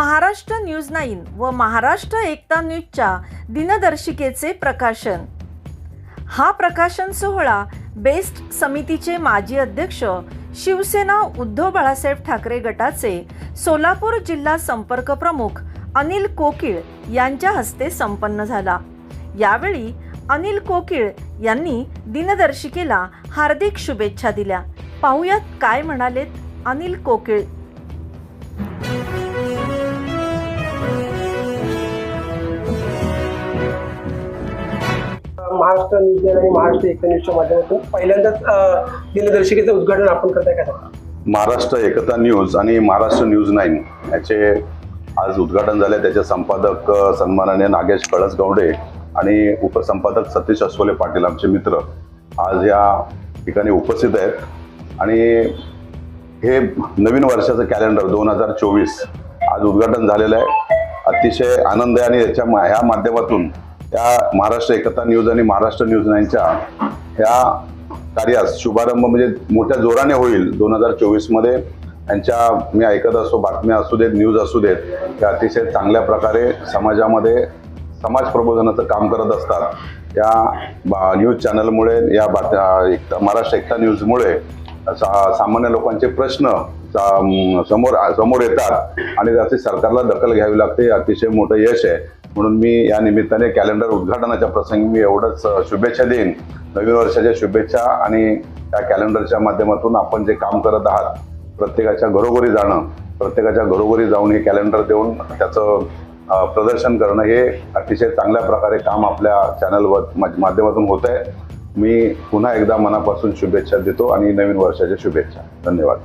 Maharashtra news nine व महाराष्ट्र एकता न्यूजच्या दिनदर्शिकेचे प्रकाशन. हा प्रकाशन सोहळा बेस्ट समितीचे माजी अध्यक्ष शिवसेना उद्धव बाळासाहेब ठाकरे गटाचे सोलापूर जिल्हा संपर्क प्रमुख अनिल कोकिळ यांच्या हस्ते संपन्न झाला. यावेळी अनिल कोकिळ यांनी दिनदर्शिकेला हार्दिक शुभेच्छा दिल्या. पाहुयात काय म्हणालेत अनिल कोकिळ. महाराष्ट्र न्यूज आणि महाराष्ट्र एकता न्यूजच्या माध्यमातून पहिल्यांदाच दिनदर्शिकेचं उद्घाटन आपण करताय का? महाराष्ट्र एकता न्यूज आणि महाराष्ट्र न्यूज नाईन याचे आज उद्घाटन झाले त्याचे संपादक सन्मानाने नागेश कळसगौडे आणि उपसंपादक सतीश अस्वले पाटील आमचे मित्र आज या ठिकाणी उपस्थित आहेत. आणि हे नवीन वर्षाचं कॅलेंडर दोन हजार चोवीस आज उद्घाटन झालेलं आहे. अतिशय आनंद आहे आणि याच्या ह्या माध्यमातून या महाराष्ट्र एकता न्यूज आणि महाराष्ट्र न्यूज नाईनच्या ह्या कार्यास शुभारंभ म्हणजे मोठ्या जोराने होईल. दोन हजार चोवीसमध्ये यांच्या मी ऐकत असतो बातम्या असू देत न्यूज असू देत त्या अतिशय चांगल्या प्रकारे समाजामध्ये समाज प्रबोधनाचं काम करत असतात. या बा- न्यूज चॅनलमुळे या बातम्या एकता महाराष्ट्र एकता न्यूजमुळे सा- सामान्य लोकांचे प्रश्न समोर समोर येतात आणि त्याची सरकारला दखल घ्यावी लागते. अतिशय मोठं यश आहे. म्हणून मी या निमित्ताने कॅलेंडर उद्घाटनाच्या प्रसंगी मी एवढंच शुभेच्छा देईन. नवीन वर्षाच्या शुभेच्छा आणि त्या कॅलेंडरच्या माध्यमातून आपण जे काम करत आहात प्रत्येकाच्या घरोघरी जाणं प्रत्येकाच्या घरोघरी जाऊन हे कॅलेंडर देऊन त्याचं प्रदर्शन करणं हे अतिशय चांगल्या प्रकारे काम आपल्या चॅनलवर माध्यमातून होत आहे. मी पुन्हा एकदा मनापासून शुभेच्छा देतो आणि नवीन वर्षाच्या शुभेच्छा. धन्यवाद.